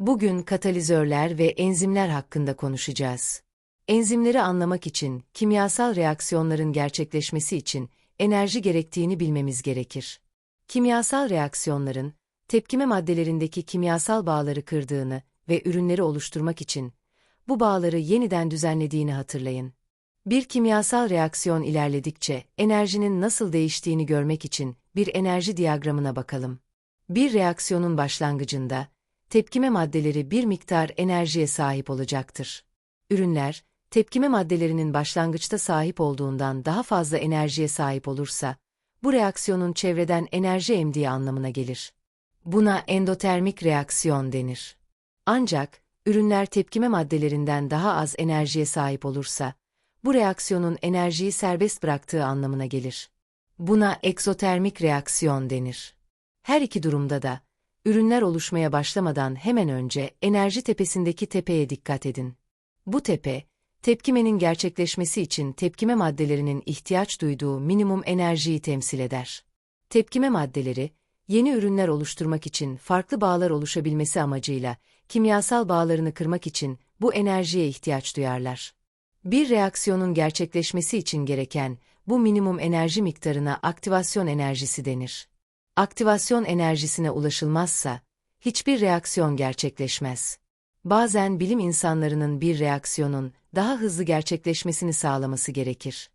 Bugün katalizörler ve enzimler hakkında konuşacağız. Enzimleri anlamak için, kimyasal reaksiyonların gerçekleşmesi için enerji gerektiğini bilmemiz gerekir. Kimyasal reaksiyonların, tepkime maddelerindeki kimyasal bağları kırdığını ve ürünleri oluşturmak için bu bağları yeniden düzenlediğini hatırlayın. Bir kimyasal reaksiyon ilerledikçe enerjinin nasıl değiştiğini görmek için bir enerji diyagramına bakalım. Bir reaksiyonun başlangıcında tepkime maddeleri bir miktar enerjiye sahip olacaktır. Ürünler, tepkime maddelerinin başlangıçta sahip olduğundan daha fazla enerjiye sahip olursa, bu reaksiyonun çevreden enerji emdiği anlamına gelir. Buna endotermik reaksiyon denir. Ancak, ürünler tepkime maddelerinden daha az enerjiye sahip olursa, bu reaksiyonun enerjiyi serbest bıraktığı anlamına gelir. Buna egzotermik reaksiyon denir. Her iki durumda da, ürünler oluşmaya başlamadan hemen önce enerji tepesindeki tepeye dikkat edin. Bu tepe, tepkimenin gerçekleşmesi için tepkime maddelerinin ihtiyaç duyduğu minimum enerjiyi temsil eder. Tepkime maddeleri, yeni ürünler oluşturmak için farklı bağlar oluşabilmesi amacıyla, kimyasal bağlarını kırmak için bu enerjiye ihtiyaç duyarlar. Bir reaksiyonun gerçekleşmesi için gereken bu minimum enerji miktarına aktivasyon enerjisi denir. Aktivasyon enerjisine ulaşılmazsa, hiçbir reaksiyon gerçekleşmez. Bazen bilim insanlarının bir reaksiyonun daha hızlı gerçekleşmesini sağlaması gerekir.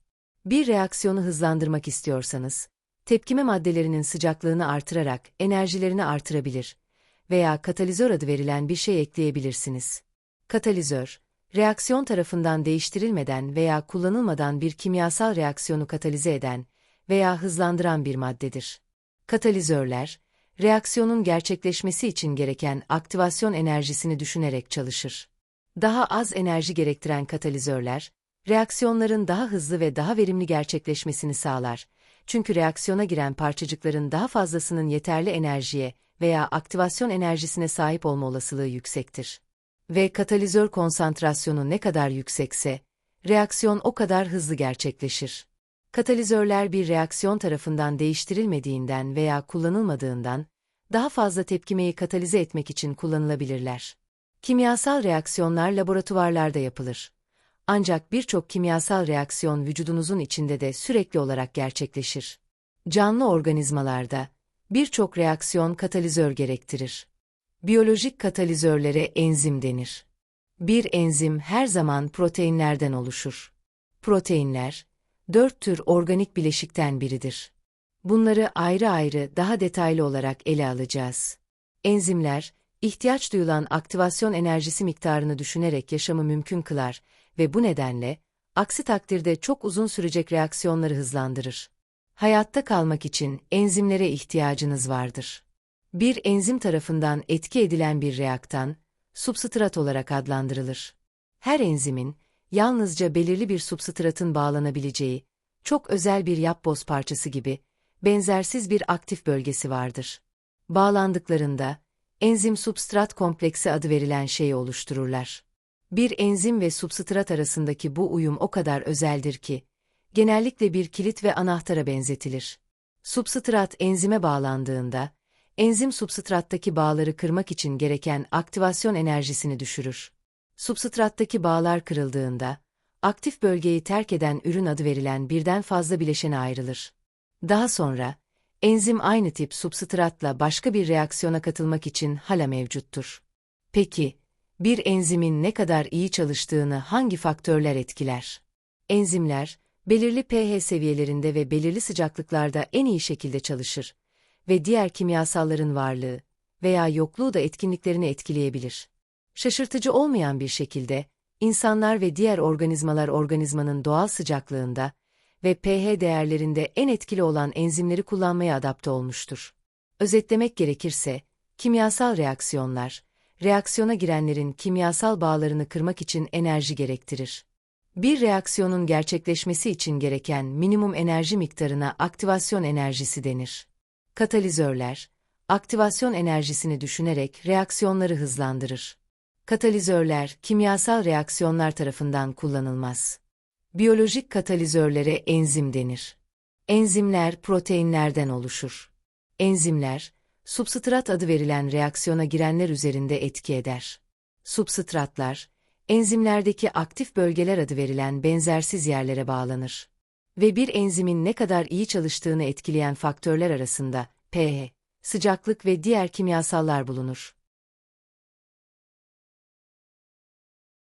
Bir reaksiyonu hızlandırmak istiyorsanız, tepkime maddelerinin sıcaklığını artırarak enerjilerini artırabilir veya katalizör adı verilen bir şey ekleyebilirsiniz. Katalizör, reaksiyon tarafından değiştirilmeden veya kullanılmadan bir kimyasal reaksiyonu katalize eden veya hızlandıran bir maddedir. Katalizörler, reaksiyonun gerçekleşmesi için gereken aktivasyon enerjisini düşünerek çalışır. Daha az enerji gerektiren katalizörler, reaksiyonların daha hızlı ve daha verimli gerçekleşmesini sağlar. Çünkü reaksiyona giren parçacıkların daha fazlasının yeterli enerjiye veya aktivasyon enerjisine sahip olma olasılığı yüksektir. Ve katalizör konsantrasyonu ne kadar yüksekse, reaksiyon o kadar hızlı gerçekleşir. Katalizörler bir reaksiyon tarafından değiştirilmediğinden veya kullanılmadığından, daha fazla tepkimeyi katalize etmek için kullanılabilirler. Kimyasal reaksiyonlar laboratuvarlarda yapılır. Ancak birçok kimyasal reaksiyon vücudunuzun içinde de sürekli olarak gerçekleşir. Canlı organizmalarda, birçok reaksiyon katalizör gerektirir. Biyolojik katalizörlere enzim denir. Bir enzim her zaman proteinlerden oluşur. Proteinler, dört tür organik bileşikten biridir. Bunları ayrı ayrı daha detaylı olarak ele alacağız. Enzimler, ihtiyaç duyulan aktivasyon enerjisi miktarını düşünerek yaşamı mümkün kılar ve bu nedenle, aksi takdirde çok uzun sürecek reaksiyonları hızlandırır. Hayatta kalmak için enzimlere ihtiyacınız vardır. Bir enzim tarafından etki edilen bir reaktan, substrat olarak adlandırılır. Her enzimin, yalnızca belirli bir substratın bağlanabileceği, çok özel bir yapboz parçası gibi, benzersiz bir aktif bölgesi vardır. Bağlandıklarında, enzim substrat kompleksi adı verilen şeyi oluştururlar. Bir enzim ve substrat arasındaki bu uyum o kadar özeldir ki, genellikle bir kilit ve anahtara benzetilir. Substrat enzime bağlandığında, enzim substrattaki bağları kırmak için gereken aktivasyon enerjisini düşürür. Substrattaki bağlar kırıldığında, aktif bölgeyi terk eden ürün adı verilen birden fazla bileşene ayrılır. Daha sonra, enzim aynı tip substratla başka bir reaksiyona katılmak için hala mevcuttur. Peki, bir enzimin ne kadar iyi çalıştığını hangi faktörler etkiler? Enzimler, belirli pH seviyelerinde ve belirli sıcaklıklarda en iyi şekilde çalışır ve diğer kimyasalların varlığı veya yokluğu da etkinliklerini etkileyebilir. Şaşırtıcı olmayan bir şekilde, insanlar ve diğer organizmalar organizmanın doğal sıcaklığında ve pH değerlerinde en etkili olan enzimleri kullanmaya adapte olmuştur. Özetlemek gerekirse, kimyasal reaksiyonlar, reaksiyona girenlerin kimyasal bağlarını kırmak için enerji gerektirir. Bir reaksiyonun gerçekleşmesi için gereken minimum enerji miktarına aktivasyon enerjisi denir. Katalizörler, aktivasyon enerjisini düşünerek reaksiyonları hızlandırır. Katalizörler, kimyasal reaksiyonlar tarafından kullanılmaz. Biyolojik katalizörlere enzim denir. Enzimler proteinlerden oluşur. Enzimler, substrat adı verilen reaksiyona girenler üzerinde etki eder. Substratlar, enzimlerdeki aktif bölgeler adı verilen benzersiz yerlere bağlanır. Ve bir enzimin ne kadar iyi çalıştığını etkileyen faktörler arasında pH, sıcaklık ve diğer kimyasallar bulunur.